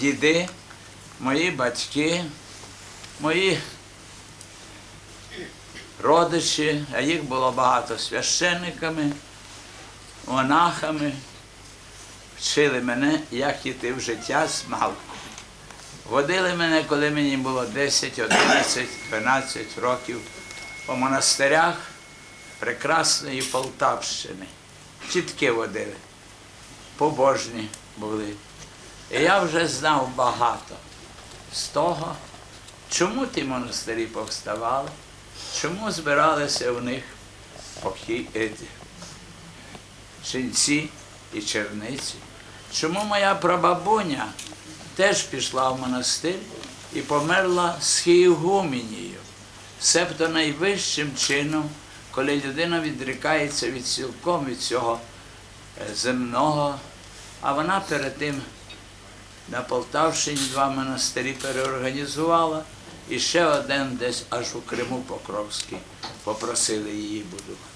діди, мої батьки, мої родичі, а їх було багато священниками, монахами, вчили мене, як йти в життя з малку. Водили мене, коли мені було 10, 11, 12 років по монастирях прекрасної Полтавщини. Тітки водили, побожні були. І я вже знав багато з того, чому ті монастирі повставали, чому збиралися в них ченці і черниці, чому моя прабабуня теж пішла в монастир і померла з хієгумінією, себто найвищим чином, коли людина відрікається від цілком від цього е, земного, а вона перед тим на Полтавщині два монастирі переорганізувала, і ще один десь аж у Криму Покровський попросили її будувати.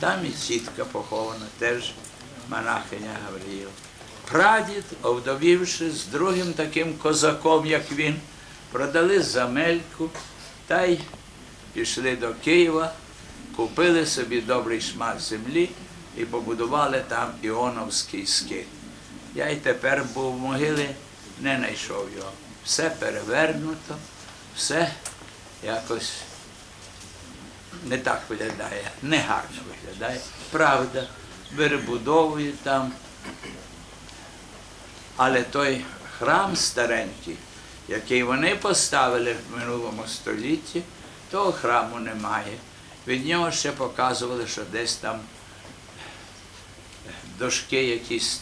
Там і тітка похована, теж монахиня Гавріїл. Прадід, овдовівши з другим таким козаком, як він, продали земельку та й пішли до Києва, купили собі добрий шмат землі і побудували там Іоновський скит. Я й тепер був в могилі, не знайшов його. Все перевернуто, все якось не так виглядає, не гарно виглядає. Правда, перебудовують там. Але той храм старенький, який вони поставили в минулому столітті, того храму немає. Від нього ще показували, що десь там дошки якісь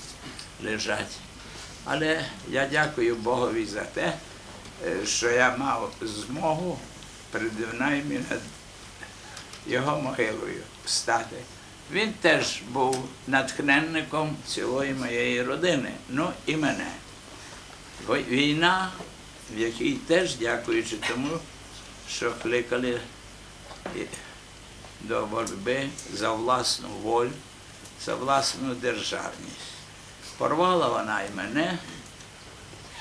лежать. Але я дякую Богові за те, е, що я мав змогу принаймні над його могилою стати. Він теж був натхненником цілої моєї родини, ну і мене. Війна, в якій теж, дякуючи тому, що кликали до боротьби за власну волю, за власну державність. Порвала вона і мене.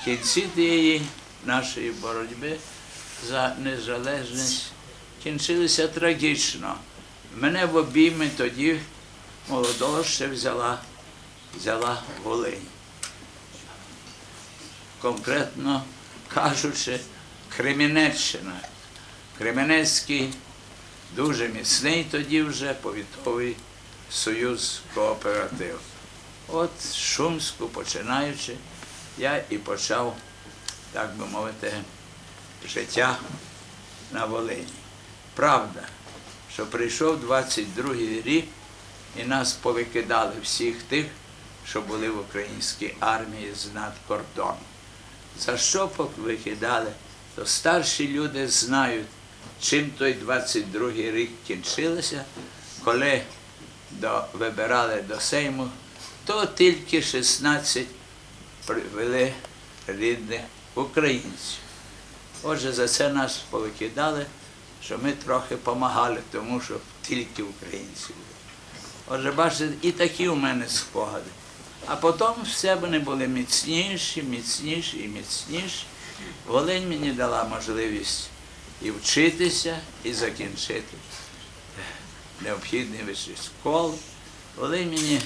В кінці тієї нашої боротьби за незалежність кінчилися трагічно. Мене в обійми тоді молодого ще взяла, взяла Волинь. Конкретно кажучи, Кремінеччина. Кременецький дуже міцний тоді вже повітовий союз кооператив. От з Шумську починаючи, я і почав, так би мовити, життя на Волині. Правда, що прийшов 22-й рік і нас повикидали всіх тих, що були в українській армії з надкордону. За що повикидали, то старші люди знають, чим той 22-й рік кінчилося, коли до, вибирали до Сейму, то тільки 16 привели рідних українців. Отже, за це нас повикидали, що ми трохи допомагали, тому що тільки українці були. Отже, бачите, і такі у мене спогади. А потім все вони були міцніші, міцніші і міцніші. Волинь мені дала можливість і вчитися, і закінчити необхідні вищі школи. Волинь мені,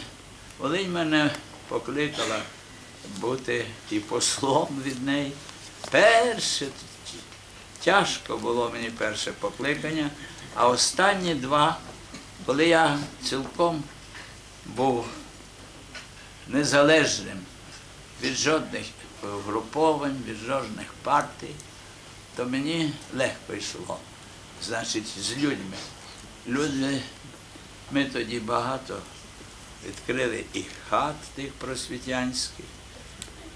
Волинь мене покликала бути і послом від неї. Перше тяжко було мені перше покликання, а останні два, коли я цілком був незалежним від жодних груповань, від жодних партій, то мені легко йшло. Значить, з людьми. Люди, ми тоді багато відкрили і хат тих просвітянських,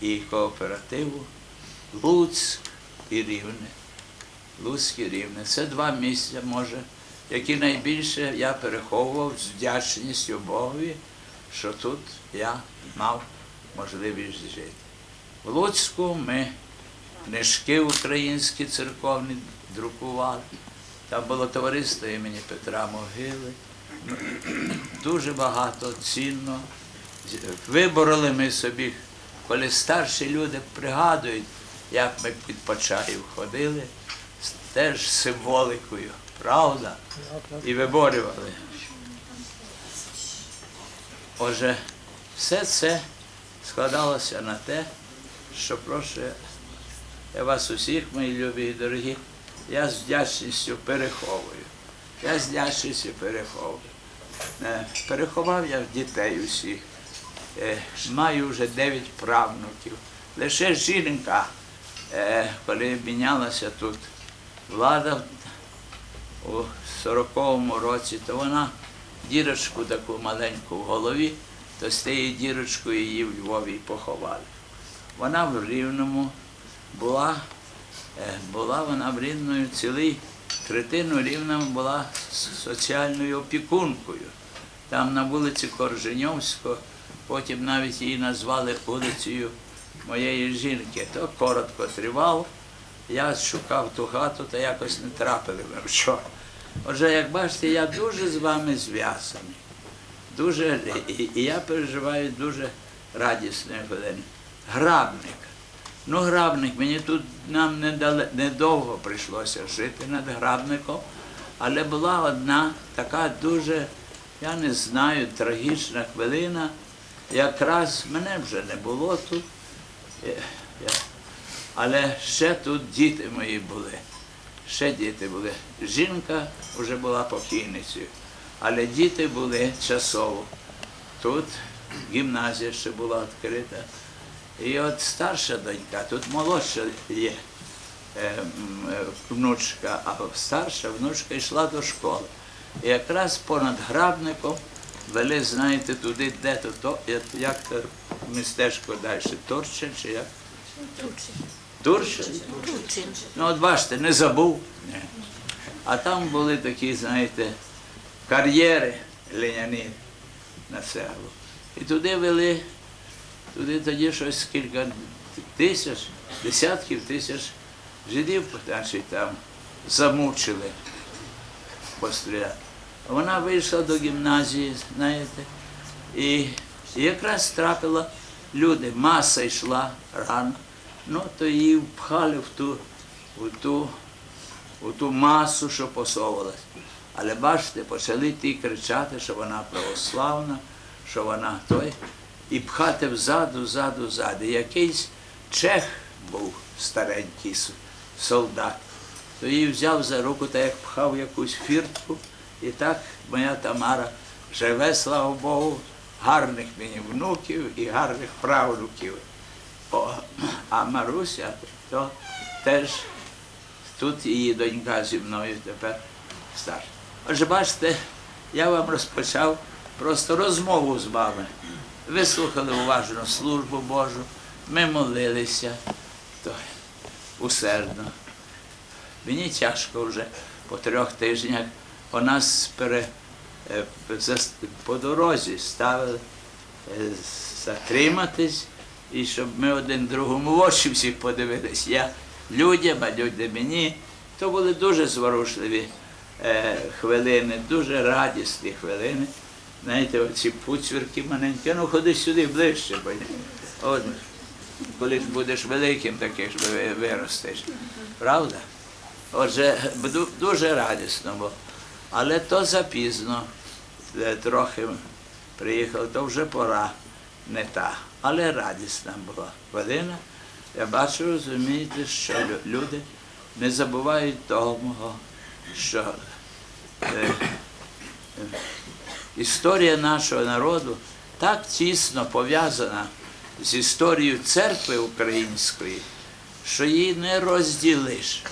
і кооперативу, Луцьк і Рівне. Луцьк і Рівне. Це два місця, може, які найбільше я переховував з вдячністю Богові, що тут я мав можливість жити. В Луцьку ми книжки українські церковні друкували. Там було товариство імені Петра Могили. Дуже багато цінно. Вибороли ми собі коли старші люди пригадують, як ми під Почаїв ходили, теж символикою, правда? І виборювали. Отже, все це складалося на те, що прошу я вас усіх, мої любі і дорогі, я з вдячністю переховую. Я з вдячністю переховую. Е, Переховав я дітей усіх. Е, Маю вже дев'ять правнуків. Лише жінка, е, коли мінялася тут влада у 40-му році, то вона дірочку таку маленьку в голові, то з тією дірочкою її в Львові поховали. Вона в Рівному була, була вона в Рівною цілий третину Рівна була соціальною опікункою. Там на вулиці Корженьовського, потім навіть її назвали вулицею моєї жінки. То коротко тривало. Я шукав ту хату, та якось не трапили ми вчора. Отже, як бачите, я дуже з вами зв'язаний. Дуже, і, я переживаю дуже радісні хвилини. Грабник. Ну, грабник, мені тут нам недовго прийшлося жити над грабником, але була одна така дуже, я не знаю, трагічна хвилина. Якраз мене вже не було тут. Е, Але ще тут діти мої були. Ще діти були. Жінка вже була покійницею, але діти були часово. Тут гімназія ще була відкрита. І от старша донька, тут молодша є е, е, внучка, а старша внучка йшла до школи. І якраз понад грабником вели, знаєте, туди, де то, то як, то містечко далі, Турчин чи як? Турчин? Ну, от бачите, не забув. Ні. А там були такі, знаєте, кар'єри леняні на село. І туди вели, туди тоді щось кілька тисяч, десятків тисяч жидів, значить, там замучили постріляти. Вона вийшла до гімназії, знаєте, і якраз трапила люди, маса йшла рано, ну то її впхали в ту, в ту, в ту масу, що посовувалась. Але бачите, почали ті кричати, що вона православна, що вона той, і пхати взаду, взаду, взаду. Якийсь чех був старенький солдат, то її взяв за руку та як пхав якусь фіртку, і так моя Тамара живе, слава Богу, гарних мені внуків і гарних правнуків. О, а Маруся то теж тут її донька зі мною тепер старша. Отже, бачите, я вам розпочав просто розмову з вами. Ви слухали уважно службу Божу, ми молилися то, усердно. Мені тяжко вже по трьох тижнях у нас пере, е, по дорозі ставили е, затриматись, і щоб ми один другому в очі всі подивились. Я людям, а люди мені. То були дуже зворушливі е, хвилини, дуже радісні хвилини. Знаєте, оці пуцвірки маленькі, ну ходи сюди ближче, бо от, коли ж будеш великим, таким ж виростеш. Правда? Отже, ду- дуже радісно було. Але то запізно, е, трохи приїхав, то вже пора не та. Але радісна була хвилина. Я бачу, розумієте, що лю- люди не забувають того, що е, е, історія нашого народу так тісно пов'язана з історією церкви української, що її не розділиш.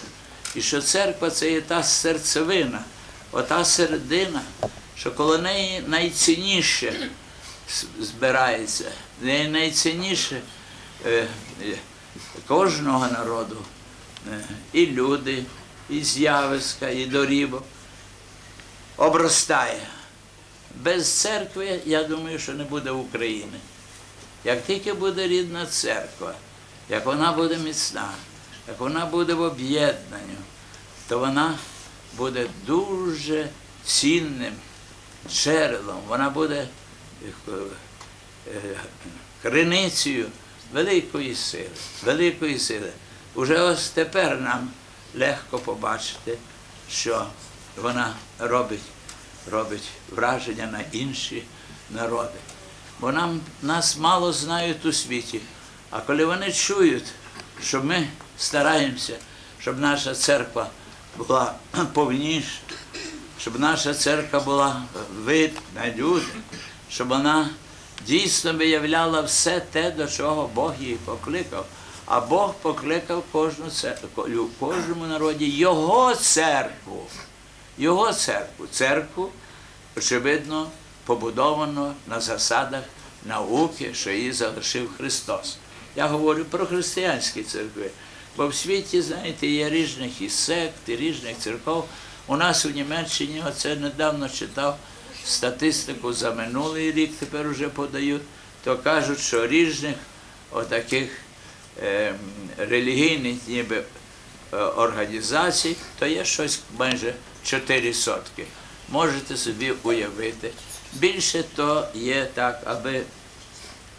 І що церква це є та серцевина, ота середина, що коло неї найцінніше збирається, найцінніше е, е, кожного народу. Е, і люди, і з'явиська, і дорібок обростає. Без церкви, я думаю, що не буде України. Як тільки буде рідна церква, як вона буде міцна, як вона буде в об'єднанні, то вона буде дуже цінним джерелом, вона буде е, е, криницею великої сили, великої сили. Уже ось тепер нам легко побачити, що вона робить, робить враження на інші народи. Бо нам, нас мало знають у світі. А коли вони чують, що ми стараємося, щоб наша церква була повніша, щоб наша церква була видна люди, щоб вона дійсно виявляла все те, до чого Бог її покликав. А Бог покликав кожну церкву, кожному народі Його церкву. Його церкву. Церкву, очевидно, побудовано на засадах науки, що її залишив Христос. Я говорю про християнські церкви. Бо в світі, знаєте, є різних і сект, і різних церков. У нас у Німеччині, оце недавно читав статистику за минулий рік, тепер вже подають, то кажуть, що різних отаких е, релігійних ніби е, організацій, то є щось майже 4 сотки. Можете собі уявити. Більше то є так, аби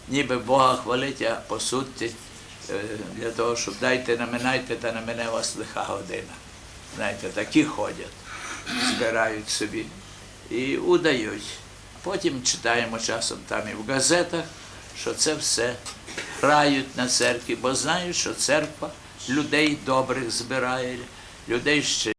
ніби Бога хвалить, а по суті е, для того, щоб дайте наминайте, та на мене вас лиха година. Знаєте, такі ходять, збирають собі і удають. Потім читаємо часом там і в газетах, що це все грають на церкві, бо знають, що церква людей добрих збирає, людей ще.